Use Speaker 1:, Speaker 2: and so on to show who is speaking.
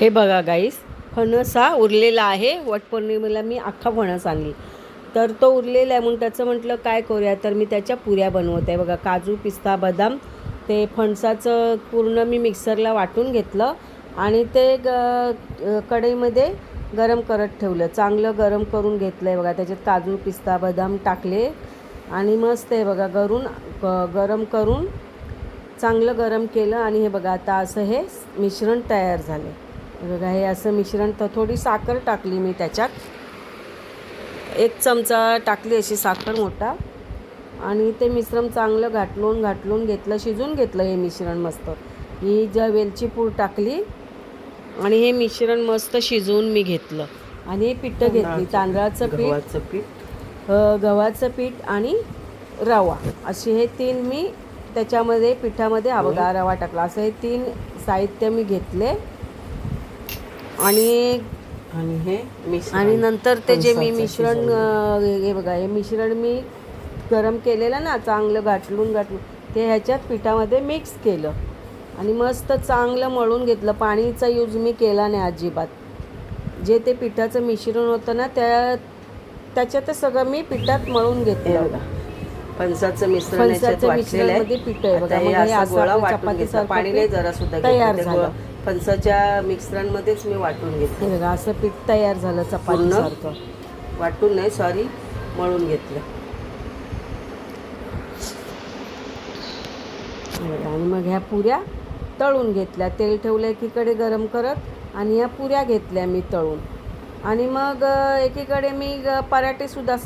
Speaker 1: हे बघा गाईस फणस हा उरलेला आहे. वटपौर्णिमेला मी अख्खा फणस आणली. तर तो उरलेला आहे म्हणून त्याचं म्हटलं काय करूया? तर मी त्याच्या पुऱ्या बनवत आहे. बघा काजू पिस्ता बदाम ते फणसाचं पूर्ण मी मिक्सरला वाटून घेतलं आणि ते ग कढईमध्ये गरम करत ठेवलं. चांगलं गरम करून घेतलं आहे बघा. त्याच्यात काजू पिस्ता बदाम टाकले आणि मस्त आहे बघा गरून गरम करून चांगलं गरम केलं आणि हे बघा आता असं हे मिश्रण तयार झालं बघा हे असं मिश्रण तर थोडी साखर टाकली मी त्याच्यात. एक चमचा टाकली अशी साखर मोठा. आणि ते मिश्रण चांगलं घाटलून घाटलून घेतलं शिजून घेतलं हे मिश्रण मस्त. ही ज्या वेलची पूड टाकली आणि हे मिश्रण मस्त शिजवून मी घेतलं. आणि हे पिठं घेतली तांदळाचं पीठ
Speaker 2: गव्हाचं पीठ.
Speaker 1: गव्हाचं पीठ आणि रवा. असे हे तीन मी त्याच्यामध्ये पिठामध्ये बघा रवा टाकला. असं हे तीन साहित्य मी घेतले. आणि
Speaker 2: आणि हे मिश्रण.
Speaker 1: आणि नंतर ते जे मी मिश्रण हे बघा हे मिश्रण मी गरम केलेलं ना चांगलं गाठलून गाठलून ते ह्याच्यात पिठामध्ये मिक्स केलं. आणि मस्त चांगलं मळून घेतलं. पाणीचा यूज मी केला नाही अजिबात. जे ते पिठाचं मिश्रण होतं ना त्या त्याच्यातच सगळं मी पिठात मळून घेतलं.
Speaker 2: फणसाचं मिश्रण आहे.
Speaker 1: मिश्रणमध्ये पीठ आहे. बघा.
Speaker 2: घेतलं पाणी नाही जरा सुद्धा
Speaker 1: तयार झालं.
Speaker 2: फणसाच्या मिश्रणमध्येच मी वाटून घेतलं.
Speaker 1: हे बघा असं पीठ तयार झालं चपातीसारखं.
Speaker 2: वाटून नाही सॉरी मळून घेतलं.
Speaker 1: आणि मग ह्या पुऱ्या तळून घेतल्या. तेल ठेवलं एकीकडे गरम करत आणि ह्या पुऱ्या घेतल्या मी तळून. आणि मग एकीकडे मी ग- पराठे सुद्धा